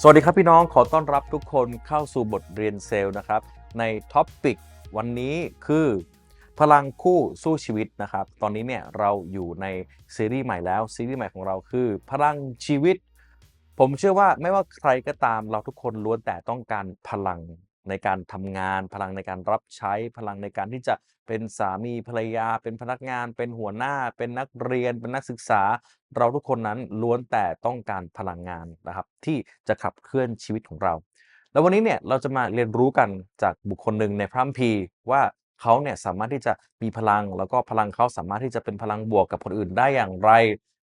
สวัสดีครับพี่น้องขอต้อนรับทุกคนเข้าสู่บทเรียนเซลล์นะครับ ในท็อปปิกวันนี้คือ พลังคู่สู้ชีวิตนะครับ ตอนนี้เนี่ยเราอยู่ในซีรีส์ใหม่แล้วซีรีส์ใหม่ของเราคือ พลังชีวิต ผมเชื่อว่าไม่ว่าใครก็ตามเราทุกคนล้วนแต่ต้องการพลัง ในการทำงาน พลังในการรับใช้พลังในการที่จะเป็นสามีภรรยา เป็นพนักงาน เป็นหัวหน้า เป็นนักเรียน เป็นนักศึกษา เราทุกคนนั้นล้วนแต่ต้องการพลังงานนะครับที่จะขับเคลื่อนชีวิตของเรา แล้ววันนี้เนี่ยเราจะมาเรียนรู้กันจากบุคคลหนึ่งในพระคัมภีร์ว่าเขาเนี่ยสามารถที่จะมีพลัง แล้วก็พลังเขาสามารถที่จะเป็นพลังบวกกับคนอื่นได้อย่างไร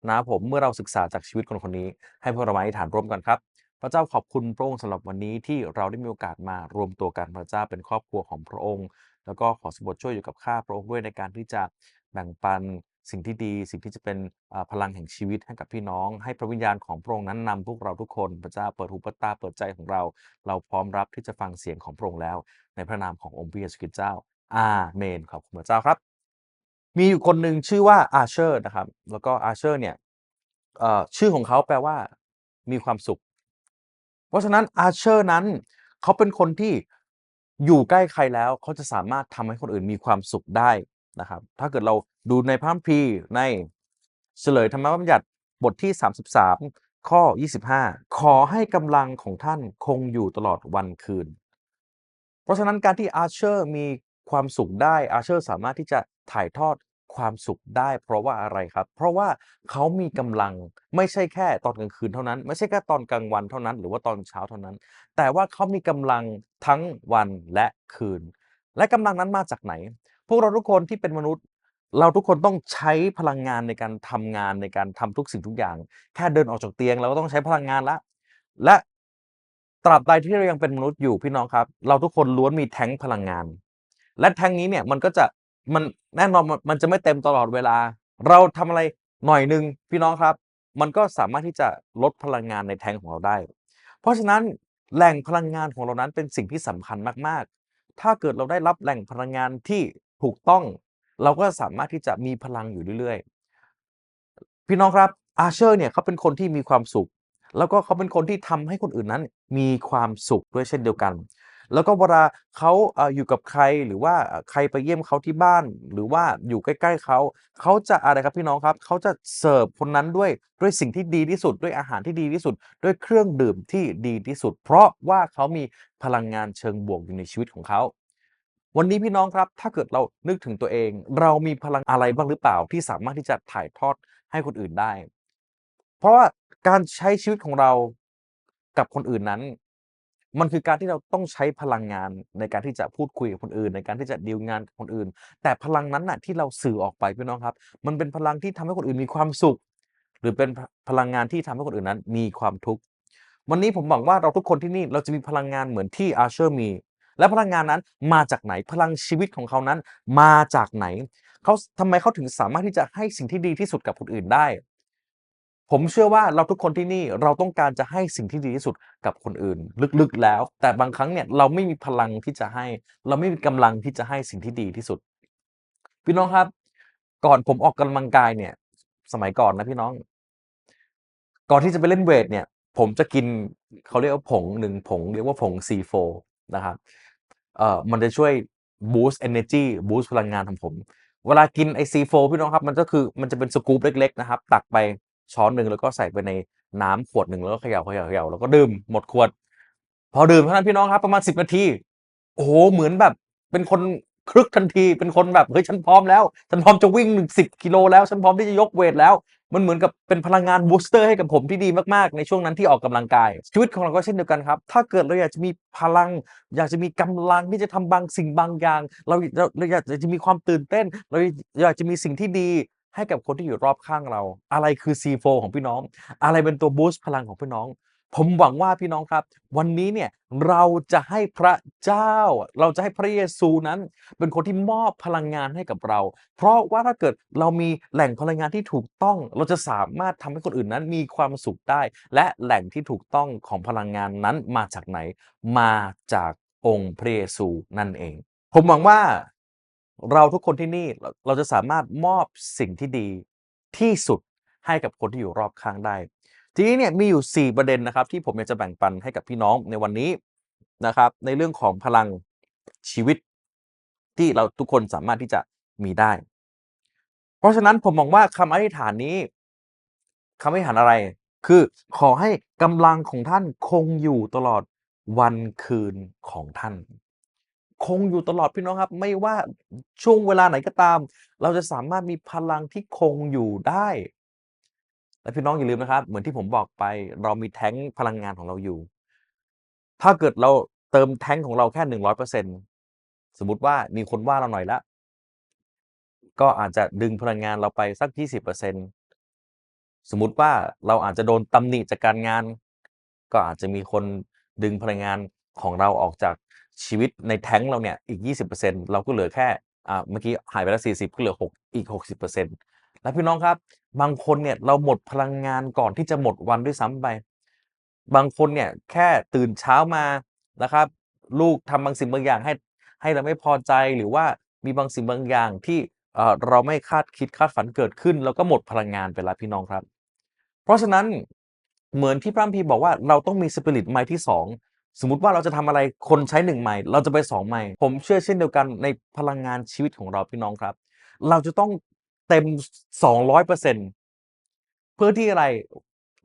นะผมเมื่อเราศึกษาจากชีวิตคนคนนี้ ให้พวกเรามาอธิษฐานร่วมกันครับ พระเจ้าขอบคุณพระองค์สำหรับวันนี้ที่เราได้มีโอกาสมารวมตัวกันพระเจ้าเป็นครอบครัวของพระองค์ แล้วก็ขอสมบทช่วยอยู่กับข้าพระองค์ด้วยในการที่จะแบ่งปันสิ่งที่ดี สิ่งที่จะเป็นพลังแห่งชีวิตให้กับพี่น้อง ให้พระวิญญาณของพระองค์นั้นนำพวกเราทุกคนพระเจ้าเปิดหูเปิดตาเปิดใจของเรา เราพร้อมรับที่จะฟังเสียงของพระองค์แล้ว ในพระนามขององค์พระเยซูคริสต์เจ้าอาเมนขอบคุณพระเจ้าครับ มีอยู่คนหนึ่งชื่อว่าอาเชอร์นะครับ แล้วก็อาเชอร์เนี่ยชื่อของเขาแปลว่ามีความสุข เพราะฉะนั้นอาเชอร์นั้นเขาเป็นคนที่อยู่ใกล้ใครแล้วเขาจะสามารถทำให้คนอื่นมีความสุขได้นะครับ ถ้าเกิดเราดูในพระคัมภีร์ในเฉลยธรรมบัญญัติบทที่ 33 ข้อ 25 ขอให้กำลังของท่านคงอยู่ตลอดวันคืน เพราะฉะนั้นการที่อาเชอร์มีความสุขได้อาเชอร์สามารถที่จะถ่ายทอด ความสุขได้ เพราะว่าอะไรครับ เพราะว่าเขามีกำลังไม่ใช่แค่ตอนกลางคืนเท่านั้น ไม่ใช่แค่ตอนกลางวันเท่านั้น หรือว่าตอนเช้าเท่านั้น แต่ว่าเขามีกำลังทั้งวันและคืน และกำลังนั้นมาจากไหน พวกเราทุกคนที่เป็นมนุษย์ เราทุกคนต้องใช้พลังงานในการทำงานในการทำทุกสิ่งทุกอย่าง แค่เดินออกจากเตียงเราก็ต้องใช้พลังงานละและตราบใดที่เรายังเป็นมนุษย์อยู่พี่น้องครับ เราทุกคนล้วนมีแท้งพลังงาน และแท้งนี้เนี่ยมันก็จะ มันแน่นอนมันจะไม่เต็มตลอดเวลา เราทำอะไรหน่อยหนึ่งพี่น้องครับ มันก็สามารถที่จะลดพลังงานในแทงของเราได้ เพราะฉะนั้นแหล่งพลังงานของเรานั้นเป็นสิ่งที่สำคัญมากๆ ถ้าเกิดเราได้รับแหล่งพลังงานที่ถูกต้อง เราก็สามารถที่จะมีพลังอยู่เรื่อยๆ พี่น้องครับอาเชอร์เนี่ยเขาเป็นคนที่มีความสุข แล้วก็เขาเป็นคนที่ทำให้คนอื่นนั้น มีความสุขด้วยเช่นเดียวกัน แล้วก็เวลาเขาอยู่กับใครหรือว่าใครไปเยี่ยมเขาที่บ้าน หรือว่าอยู่ใกล้ ๆเขาเขาจะอะไรครับพี่น้องครับเขาจะเสิร์ฟคนนั้นด้วยด้วยสิ่งที่ดีที่สุด ด้วยอาหารที่ดีที่สุด ด้วยเครื่องดื่มที่ดีที่สุด เพราะว่าเขามีพลังงานเชิงบวกอยู่ในชีวิตของเขาวันนี้พี่น้องครับ ถ้าเกิดเรานึกถึงตัวเอง เรามีพลังอะไรบ้างหรือเปล่าที่สามารถที่จะถ่ายทอดให้คนอื่นได้ เพราะว่าการใช้ชีวิตของเรากับคนอื่นนั้น มันคือการที่เราต้องใช้พลังงานในการที่จะพูดคุยกับคนอื่น ในการที่จะดีลงานกับคนอื่น แต่พลังนั้นน่ะที่เราสื่อออกไปพี่น้องครับ มันเป็นพลังที่ทำให้คนอื่นมีความสุข หรือเป็นพลังงานที่ทำให้คนอื่นนั้น มีความทุกข์วันนี้ผมหวังว่าเราทุกคนที่นี่เราจะมีพลังงานเหมือนที่อาเชอร์มี และพลังงานนั้นมาจากไหนพลังชีวิตของเขานั้น มาจากไหนเขาทำไมเขาถึงสามารถที่จะให้สิ่งที่ดีที่สุดกับคนอื่นได้ ผมเชื่อว่าเราทุกคนที่นี่เราต้องการจะให้สิ่งที่ดีที่สุดกับคนอื่น ลึกๆแล้ว แต่บางครั้งเนี่ยเราไม่มีพลังที่จะให้ เราไม่มีกำลังที่จะให้สิ่งที่ดีที่สุด พี่น้องครับ ก่อนผมออกกำลังกายเนี่ย สมัยก่อนนะพี่น้อง ก่อนที่จะไปเล่นเวทเนี่ย ผมจะกินเขาเรียกว่าผงหนึ่งผงเรียกว่าผง C4 นะครับเอ่อมันจะช่วย boost energy boost พลังงานของผม เวลากินไอ C4 พี่น้องครับ มันก็คือมันจะเป็นสกู๊ปเล็ก ๆ นะครับ ตักไป ช้อนหนึ่งแล้วก็ใส่ไปในน้ำขวดหนึ่งแล้วก็เขย่าเขย่าเขย่าแล้วก็ดื่มหมดขวด พอดื่มเท่านั้นพี่น้องครับประมาณ10นาทีโอ้โหเหมือนแบบเป็นคนคลึกทันทีเป็นคนแบบเฮ้ยฉันพร้อมแล้วฉันพร้อมจะวิ่ง10กิโลแล้วฉันพร้อมที่จะยกเวทแล้ว มันเหมือนกับเป็นพลังงานบูสเตอร์ให้กับผมที่ดีมากๆ ในช่วงนั้นที่ออกกำลังกาย ชีวิตของเราก็เช่นเดียวกันครับ ถ้าเกิดเราอยากจะมีพลัง อยากจะมีกำลังที่จะทำบางสิ่งบางอย่างเราเราเราอยากจะมีความตื่นเต้น เราอยากจะมีสิ่งที่ดี ให้กับคนที่อยู่รอบข้างเรา อะไรคือ C4 ของพี่น้อง อะไรเป็นตัวบูสต์พลังของพี่น้อง ผมหวังว่าพี่น้องครับ วันนี้เนี่ยเราจะให้พระเจ้า เราจะให้พระเยซูนั้น เป็นคนที่มอบพลังงานให้กับเรา เพราะว่าถ้าเกิดเรามีแหล่งพลังงานที่ถูกต้อง เราจะสามารถทำให้คนอื่นนั้นมีความสุขได้ และแหล่งที่ถูกต้องของพลังงานนั้นมาจากไหน มาจากองค์พระเยซูนั่นเอง ผมหวังว่า เราทุกคนที่นี่เราจะสามารถมอบสิ่งที่ดีที่สุดให้กับคนที่อยู่รอบข้างได้ ทีนี้เนี่ยมีอยู่ 4 ประเด็นนะครับ ที่ผมอยากจะแบ่งปันให้กับพี่น้องในวันนี้นะครับ ในเรื่องของพลังชีวิตที่เราทุกคนสามารถที่จะมีได้ เพราะฉะนั้นผมมองว่าคำอธิษฐานนี้คำอธิษฐานอะไร คือขอให้กำลังของท่านคงอยู่ตลอดวันคืนของท่าน คงอยู่ตลอดพี่น้องครับ ไม่ว่าช่วงเวลาไหนก็ตาม เราจะสามารถมีพลังที่คงอยู่ได้ และพี่น้องอย่าลืมนะครับ เหมือนที่ผมบอกไป เรามีแท้งพลังงานของเราอยู่ ถ้าเกิดเราเติมแท้งของเราแค่100%สมมติว่ามีคนว่าเราหน่อยล้วก็อาจจะดึงพลังงานเราไปสัก20%สมมติว่าเราอาจจะโดนตำหนิจากการงาน ก็อาจจะมีคนดึงพลังงาน ของเราออกจากชีวิตในแท้งเราเนี่ยอีก 20%เราก็เหลือแค่อ่าเมื่อกี้หายไปแล้ว40ก็เหลือ 6 อีก 60%และพี่น้องครับ บางคนเนี่ยเราหมดพลังงานก่อนที่จะหมดวันด้วยซ้ำไปบางคนเนี่ยแค่ตื่นเช้ามานะครับ ลูกทำบางสิ่งบางอย่างให้ให้เราไม่พอใจหรือว่ามีบางสิ่งบางอย่างที่เราไม่คาดคิดคาดฝันเกิดขึ้น แล้วก็หมดพลังงานไปแล้วพี่น้องครับ เพราะฉะนั้นเหมือนที่พระคัมภีร์บอกว่าเราต้องมีสปิริตไมล์ที่2 สมมติว่าเราจะทำอะไรคนใช้1ไมล์เราจะไป2ไมล์ผมเชื่อเช่นเดียวกันในพลังงานชีวิตของเราพี่น้องครับ เราจะต้องเต็ม 200%เพื่อที่อะไร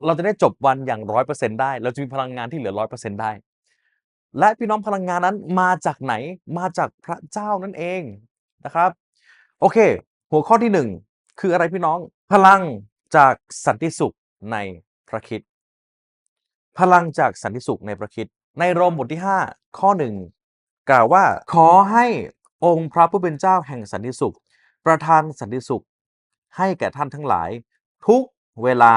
เราจะได้จบวันอย่าง100%ได้ เราจะมีพลังงานที่เหลือ100%ได้ และพี่น้องพลังงานนั้นมาจากไหนมาจากพระเจ้านั่นเองนะครับ โอเค หัวข้อที่1คืออะไรพี่น้องพลังจากสันติสุขในพระคิด พลังจากสันติสุขในพระคิด ในโรมบทที่ 5 ข้อ1กล่าวว่าขอให้องค์พระผู้เป็นเจ้าแห่งสันติสุข ประทานสันติสุข ให้แก่ท่านทั้งหลาย ทุกเวลา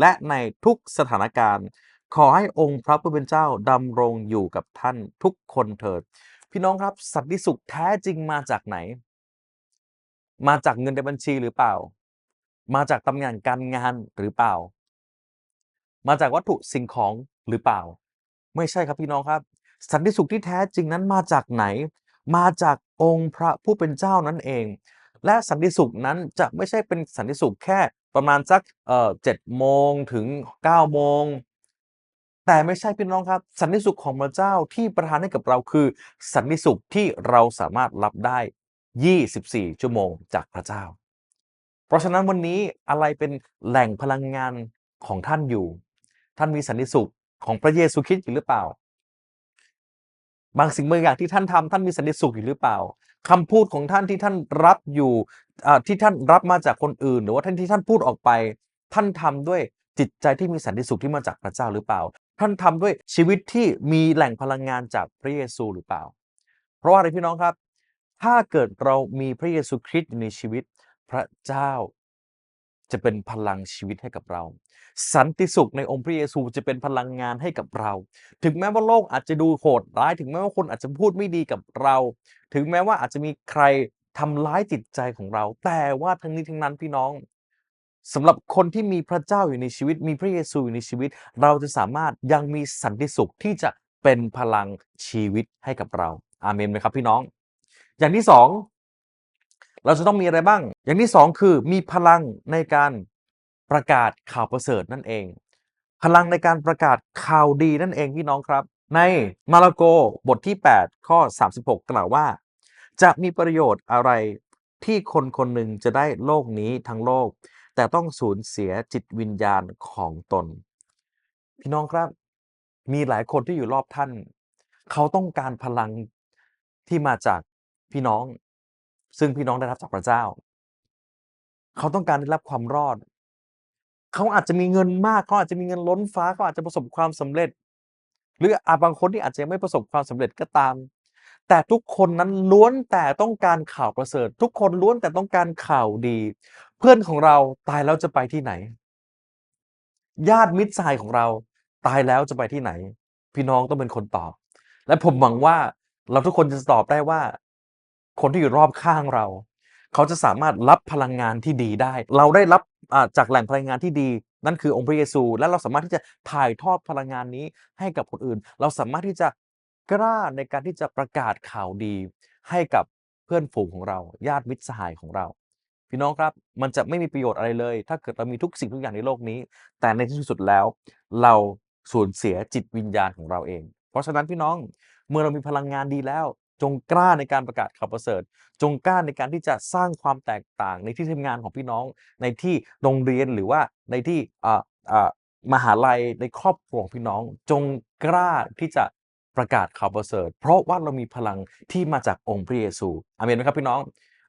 และในทุกสถานการณ์ ขอให้องค์พระผู้เป็นเจ้าดำรงอยู่กับท่านทุกคนเถิด พี่น้องครับสันติสุขแท้จริงมาจากไหน มาจากเงินในบัญชีหรือเปล่า มาจากตำแหน่งการงานหรือเปล่า มาจากวัตถุสิ่งของหรือเปล่า ไม่ใช่ครับพี่น้องครับ สันติสุขที่แท้จริงนั้นมาจากไหน มาจากองค์พระผู้เป็นเจ้านั่นเอง และสันติสุขนั้นจะไม่ใช่เป็นสันติสุขแค่ประมาณสักเอ่อเจ็ดโมงถึง9โมงแต่ไม่ใช่พี่น้องครับ สันติสุขของพระเจ้าที่ประทานให้กับเราคือ สันติสุขที่เราสามารถรับได้ 24 ชั่วโมงจากพระเจ้า เพราะฉะนั้นวันนี้อะไรเป็นแหล่งพลังงานของท่านอยู่ ท่านมีสันติสุข ของพระเยซูคริสต์อยู่หรือเปล่า บางสิ่งบางอย่างที่ท่านทำท่านมีสันติสุขอยู่หรือเปล่าคำพูดของท่านที่ท่านรับอยู่ที่ท่านรับมาจากคนอื่น หรือว่าท่านที่ท่านพูดออกไป ท่านทำด้วยจิตใจที่มีสันติสุขที่มาจากพระเจ้าหรือเปล่า ท่านทำด้วยชีวิตที่มีแหล่งพลังงานจากพระเยซูหรือเปล่า เพราะว่าอะไรพี่น้องครับ ถ้าเกิดเรามีพระเยซูคริสต์อยู่ในชีวิต พระเจ้า จะเป็นพลังชีวิตให้กับเรา สันติสุขในองค์พระเยซูจะเป็นพลังงานให้กับเรา ถึงแม้ว่าโลกอาจจะดูโหดร้าย ถึงแม้ว่าคนอาจจะพูดไม่ดีกับเรา ถึงแม้ว่าอาจจะมีใครทำร้ายจิตใจของเรา แต่ว่าทั้งนี้ทั้งนั้นพี่น้องสำหรับคนที่มีพระเจ้าอยู่ในชีวิต มีพระเยซูอยู่ในชีวิต เราจะสามารถยังมีสันติสุขที่จะเป็นพลังชีวิตให้กับเรา อาเมนไหมครับพี่น้อง อย่างที่สอง เราจะต้องมีอะไรบ้าง อย่างที่สองคือมีพลังในการประกาศข่าวประเสริฐนั่นเอง พลังในการประกาศข่าวดีนั่นเองพี่น้องครับ ในมาระโกบทที่ 8 ข้อ 36 กล่าวว่า จะมีประโยชน์อะไรที่คนคนหนึ่งจะได้โลกนี้ทั้งโลก แต่ต้องสูญเสียจิตวิญญาณของตน พี่น้องครับ มีหลายคนที่อยู่รอบท่าน เขาต้องการพลังที่มาจากพี่น้อง ซึ่งพี่น้องได้รับจากพระเจ้า เขาต้องการได้รับความรอด เขาอาจจะมีเงินมากเขาอาจจะมีเงินล้นฟ้าเขาอาจจะประสบความสำเร็จ หรืออาจบางคนที่อาจจะยังไม่ประสบความสำเร็จก็ตาม แต่ทุกคนนั้นล้วนแต่ต้องการข่าวประเสริฐ ทุกคนล้วนแต่ต้องการข่าวดี เพื่อนของเราตายแล้วจะไปที่ไหน ญาติมิตรสหายของเราตายแล้วจะไปที่ไหน พี่น้องต้องเป็นคนตอบ และผมหวังว่าเราทุกคนจะตอบได้ว่า คนที่อยู่รอบข้างเรา เขาจะสามารถรับพลังงานที่ดีได้ เราได้รับจากแหล่งพลังงานที่ดี นั่นคือองค์พระเยซู และเราสามารถที่จะถ่ายทอดพลังงานนี้ให้กับคนอื่น เราสามารถที่จะกล้าในการที่จะประกาศข่าวดีให้กับเพื่อนฝูงของเรา ญาติมิตรสหายของเรา พี่น้องครับมันจะไม่มีประโยชน์อะไรเลย ถ้าเกิดเรามีทุกสิ่งทุกอย่างในโลกนี้ แต่ในที่สุดแล้ว เราสูญเสียจิตวิญญาณของเราเอง เพราะฉะนั้นพี่น้องเมื่อเรามีพลังงานดีแล้ว จงกล้าในการประกาศข่าวประเสริฐ จงกล้าในการที่จะสร้างความแตกต่างในที่ทำงานของพี่น้อง ในที่โรงเรียนหรือว่าในที่มหาลัยในครอบครัวของพี่น้อง จงกล้าที่จะประกาศข่าวประเสริฐ เพราะว่าเรามีพลังที่มาจากองค์พระเยซูอาเมนไหมครับพี่น้อง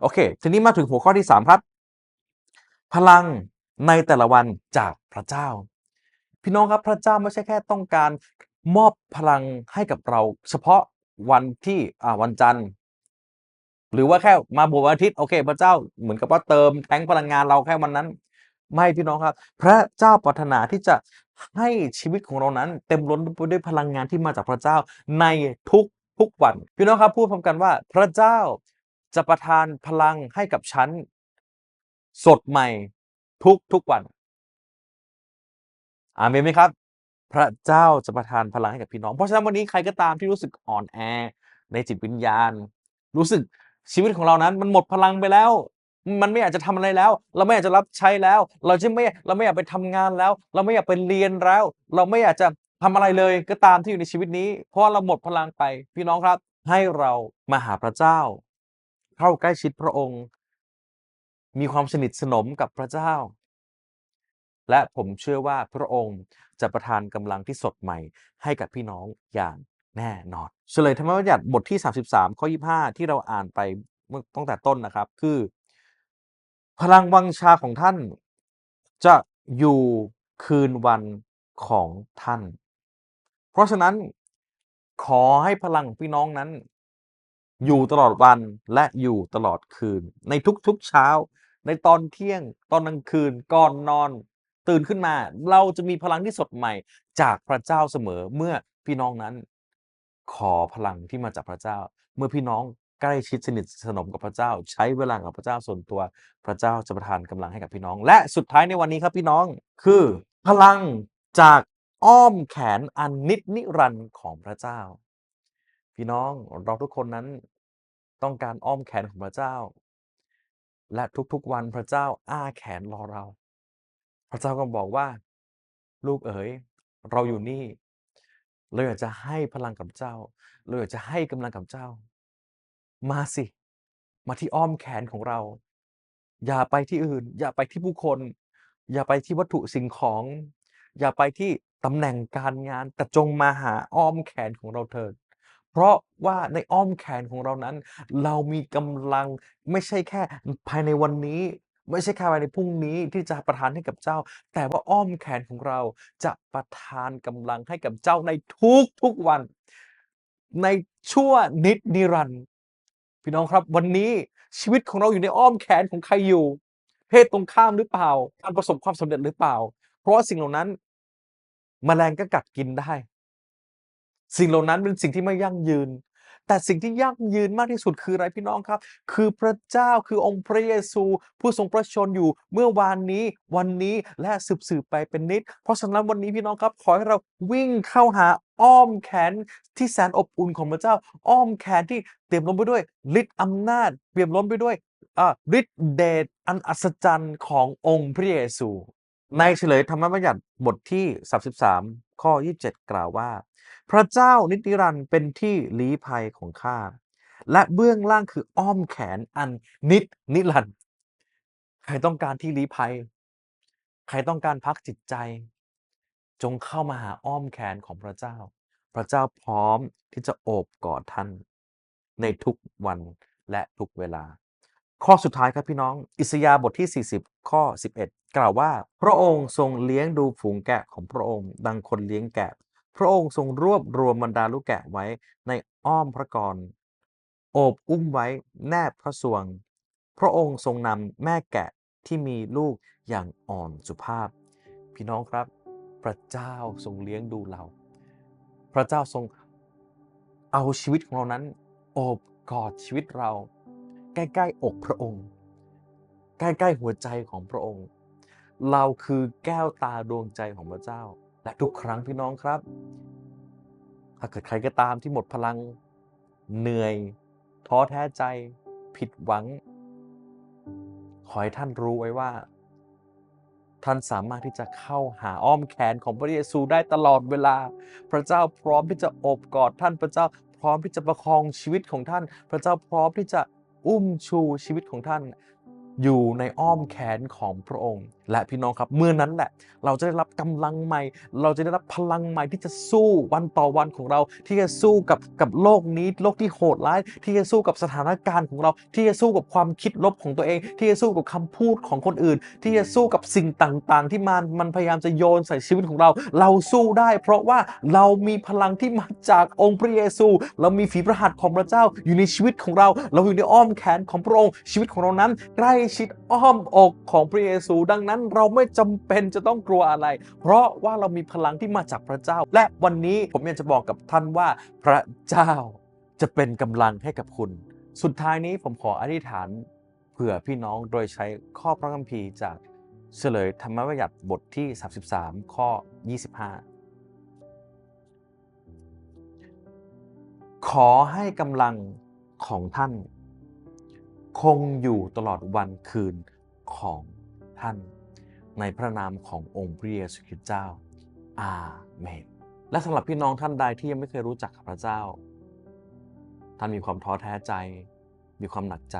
โอเค ทีนี้มาถึงหัวข้อที่ 3 ครับ พลังในแต่ละวันจากพระเจ้า พี่น้องครับพระเจ้าไม่ใช่แค่ต้องการมอบพลังให้กับเรา เฉพาะ วันที่อ่าวันจันทร์ หรือว่าแค่มาบวันอาทิตย์โอเค พระเจ้าเหมือนกับว่าเติมแทงพลังงานเราแค่วันนั้น ไม่พี่น้องครับ พระเจ้าปรารถนาที่จะให้ชีวิตของเรานั้น เต็มล้นไปด้วยพลังงานที่มาจากพระเจ้าในทุกทุกวัน พี่น้องครับพูดพร้อมกันว่า พระเจ้าจะประทานพลังให้กับฉัน สดใหม่ทุกทุกวัน อาเมนไหมครับ พระเจ้าจะประทานพลังให้กับพี่น้อง เพราะฉะนั้นวันนี้ใครก็ตามที่รู้สึกอ่อนแอในจิตวิญญาณ รู้สึกชีวิตของเรานั้น มันหมดพลังไปแล้ว มันไม่อยากจะทำอะไรแล้ว เราไม่อยากจะรับใช้แล้ว เราจะไม่เราไม่อยากไปทำงานแล้ว เราไม่อยากไปเรียนแล้ว เราไม่อยากจะทำอะไรเลยก็ตามที่อยู่ในชีวิตนี้ เพราะเราหมดพลังไป พี่น้องครับ ให้เรามาหาพระเจ้า เข้าใกล้ชิดพระองค์ มีความสนิทสนมกับพระเจ้า และผมเชื่อว่าพระองค์จะประทานกำลังที่สดใหม่ให้กับพี่น้องอย่างแน่นอน เฉลยธรรมบัญญัติบทที่ 33 ข้อ 25 ที่เราอ่านไปเมื่อตั้งแต่ต้นนะครับ คือ พลังวังชาของท่าน จะอยู่คืนวันของท่าน เพราะฉะนั้นขอให้พลังของพี่น้องนั้น อยู่ตลอดวันและอยู่ตลอดคืน ในทุกๆเช้า ในตอนเที่ยง ตอนกลางคืนก่อนนอน ตื่นขึ้นมา เราจะมีพลังที่สดใหม่จากพระเจ้าเสมอเมื่อพี่น้องนั้น ขอพลังที่มาจากพระเจ้า เมื่อพี่น้องใกล้ชิดสนิทสนมกับพระเจ้า ใช้เวลากับพระเจ้าส่วนตัวพระเจ้าจะประทานกำลังให้กับพี่น้อง และสุดท้ายในวันนี้ครับพี่น้องคือ พลังจากอ้อมแขนอันนิจนิรันดร์ของพระเจ้า พี่น้องเราทุกคนนั้นต้องการอ้อมแขนของพระเจ้า และทุกๆวันพระเจ้าอ้าแขนรอเรา พระเจ้าก็บอกว่า ลูกเอ๋ย เราอยู่นี่ เราอยากจะให้พลังกับเจ้า เราอยากจะให้กำลังกับเจ้า มาสิ มาที่อ้อมแขนของเรา อย่าไปที่อื่น อย่าไปที่ผู้คน อย่าไปที่วัตถุสิ่งของ อย่าไปที่ตำแหน่งการงานแต่จงมาหาอ้อมแขนของเราเถิด เพราะว่าในอ้อมแขนของเรานั้น เรามีกำลังไม่ใช่แค่ภายในวันนี้ ไม่ใช่แค่ภายในพรุ่งนี้ที่จะประทานให้กับเจ้า แต่ว่าอ้อมแขนของเราจะประทานกำลังให้กับเจ้าในทุกทุกๆวัน ในชั่วนิดนิรันดร์พี่น้องครับ วันนี้ชีวิตของเราอยู่ในอ้อมแขนของใครอยู่ เพศตรงข้ามหรือเปล่า การประสบความสำเร็จหรือเปล่า เพราะว่าสิ่งเหล่านั้นแมลงก็กัดกินได้ สิ่งเหล่านั้นเป็นสิ่งที่ไม่ยั่งยืน แต่สิ่งที่ยั่งยืนมากที่สุดคืออะไรพี่น้องครับ คือพระเจ้าคือองค์พระเยซู ผู้ทรงพระชนอยู่เมื่อวานนี้ วันนี้และสืบสืบไปเป็นนิด เพราะฉะนั้นวันนี้พี่น้องครับ ขอให้เราวิ่งเข้าหาอ้อมแขนที่แสนอบอุ่นของพระเจ้า อ้อมแขนที่เต็มล้นไปด้วยฤทธิ์อำนาจเปี่ยมล้นไปด้วยฤทธิ์เดชอันอัศจรรย์ขององค์พระเยซู ในเฉลยธรรมบัญญัติบทที่ 33 ข้อ 27 กล่าวว่า พระเจ้านิติรันดร์เป็นที่ลี้ภัยของข้า และเบื้องล่างคืออ้อมแขนอันนิจนิรันดร์ใครต้องการที่ลี้ภัย ใครต้องการพักจิตใจ จงเข้ามาหาอ้อมแขนของพระเจ้า พระเจ้าพร้อมที่จะโอบกอดท่าน ในทุกวันและทุกเวลา ข้อสุดท้ายครับพี่น้อง อิสยาบทที่ 40 ข้อ 11 กล่าวว่า พระองค์ทรงเลี้ยงดูฝูงแกะของพระองค์ ดังคนเลี้ยงแกะ พระองค์ทรงรวบรวมบรรดาลูกแกะไว้ในอ้อมพระกรโอบอุ้มไว้แนบพระสวง พระองค์ทรงนำแม่แกะที่มีลูกอย่างอ่อนสุภาพ พี่น้องครับ พระเจ้าทรงเลี้ยงดูเรา พระเจ้าทรงเอาชีวิตของเรานั้น โอบกอดชีวิตเรา ใกล้ๆอกพระองค์ ใกล้ๆหัวใจของพระองค์ เราคือแก้วตาดวงใจของพระเจ้า และทุกครั้งพี่น้องครับถ้าเกิดใครก็ตามที่หมดพลังเหนื่อยท้อแท้ใจผิดหวัง ขอให้ท่านรู้ไว้ว่า ท่านสามารถที่จะเข้าหาอ้อมแขนของพระเยซูได้ตลอดเวลา พระเจ้าพร้อมที่จะโอบกอดท่านพระเจ้าพร้อมที่จะประคองชีวิตของท่าน พระเจ้าพร้อมที่จะ อุ้มชูชีวิตของท่าน อยู่ในอ้อมแขนของพระองค์ และพี่น้องครับเมื่อนั้นแหละ เราจะได้รับกำลังใหม่ เราจะได้รับพลังใหม่ที่จะสู้วันต่อวันของเรา ที่จะสู้กับกับโลกนี้ โลกที่โหดร้าย ที่จะสู้กับสถานการณ์ของเรา ที่จะสู้กับความคิดลบของตัวเอง ที่จะสู้กับคำพูดของคนอื่น ที่จะสู้กับสิ่งต่างๆ ที่มันมันพยายามจะโยนใส่ชีวิตของเรา เราสู้ได้ เพราะว่าเรามีพลังที่มาจากองค์พระเยซู เรามีฝีพระหัตถ์ของพระเจ้าอยู่ในชีวิตของเรา เราอยู่ในอ้อมแขนของพระองค์ชีวิตของเรานั้นใกล้ชิดอ้อมอกของพระเยซู ดังนั้นเราไม่จำเป็นจะต้องกลัวอะไร เพราะว่าเรามีพลังที่มาจากพระเจ้า และวันนี้ผมอยากจะบอกกับท่านว่าพระเจ้าจะเป็นกำลังให้กับคุณ สุดท้ายนี้ผมขออธิษฐานเผื่อพี่น้องโดยใช้ข้อพระคัมภีร์จากเฉลยธรรมบัญญัติบทที่ 33 ข้อ 25 ขอให้กำลังของท่าน คงอยู่ตลอดวันคืนของท่าน ในพระนามขององค์พระเยซูคริสต์เจ้า อาเมน และสำหรับพี่น้องท่านใดที่ยังไม่เคยรู้จักพระเจ้า ท่านมีความท้อแท้ใจ มีความหนักใจ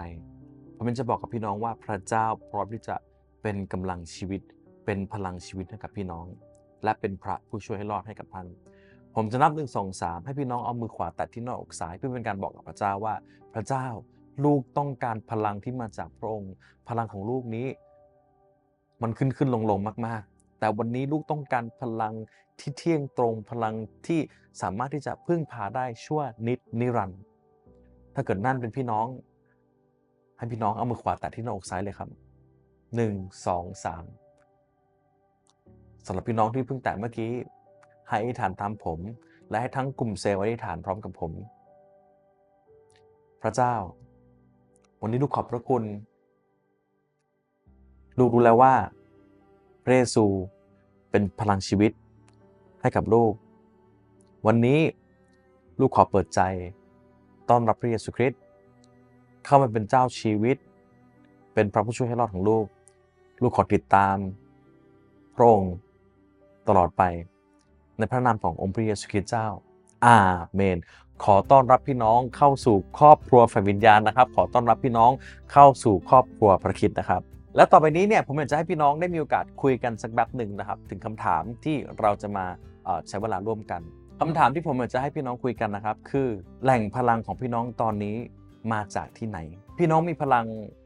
ผมจะบอกกับพี่น้องว่าพระเจ้าพร้อมที่จะเป็นกำลังชีวิต เป็นพลังชีวิตให้กับพี่น้อง และเป็นพระผู้ช่วยให้รอดให้กับท่านผมจะนับหนึ่งสองสามให้พี่น้องเอามือขวาแตะที่หน้าอกซ้ายเพื่อเป็นการบอกกับพระเจ้าว่าพระเจ้า ลูกต้องการพลังที่มาจากพระองค์ พลังของลูกนี้ มันขึ้นขึ้นลงลงมาก ๆ แต่วันนี้ลูกต้องการพลังที่เที่ยงตรงพลังที่สามารถที่จะพึ่งพาได้ชั่วนิดนิรันดร์ถ้าเกิดนั่นเป็นพี่น้อง ให้พี่น้องเอามือขวาแตะที่หน้าอกซ้ายเลยครับหนึ่งสองสามสำหรับพี่น้องที่เพิ่งแตะเมื่อกี้ให้อธิษฐานตามผม และให้ทั้งกลุ่มเซลล์อธิษฐานพร้อมกับผม พระเจ้า วันนี้ลูกขอบพระคุณ ลูกรู้แล้วว่าพระเยซูเป็นพลังชีวิตให้กับลูก วันนี้ลูกขอเปิดใจ ต้อนรับพระเยซูคริสต์เข้ามาเป็นเจ้าชีวิต เป็นพระผู้ช่วยให้รอดของลูก ลูกขอติดตามพระองค์ตลอดไป ในพระนามขององค์พระเยซูคริสต์เจ้า อาเมน ขอต้อนรับพี่น้องเข้าสู่ครอบครัวฝ่ายวิญญาณนะครับ ขอต้อนรับพี่น้องเข้าสู่ครอบครัวพระคิดนะครับ และต่อไปนี้เนี่ยผมอยากจะให้พี่น้องได้มีโอกาสคุยกันสักแบบหนึ่งนะครับ ถึงคำถามที่เราจะมาใช้เวลาร่วมกันคำถามที่ผมอยากจะให้พี่น้องคุยกันนะครับ คือแหล่งพลังของพี่น้องตอนนี้มาจากที่ไหน พี่น้องมีพลัง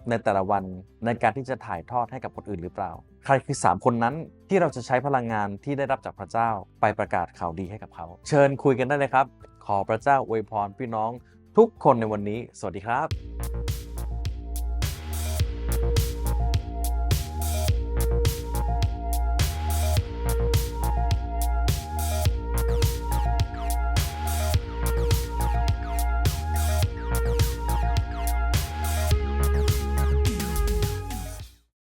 ในแต่ละวันในการที่จะถ่ายทอดให้กับคนอื่นหรือเปล่า ใครคือ 3 คนนั้นที่เราจะใช้พลังงานที่ได้รับจากพระเจ้าไปประกาศข่าวดีให้กับเขา เชิญคุยกันได้เลยครับ ขอพระเจ้าอวยพรพี่น้องทุกคนในวันนี้ สวัสดีครับ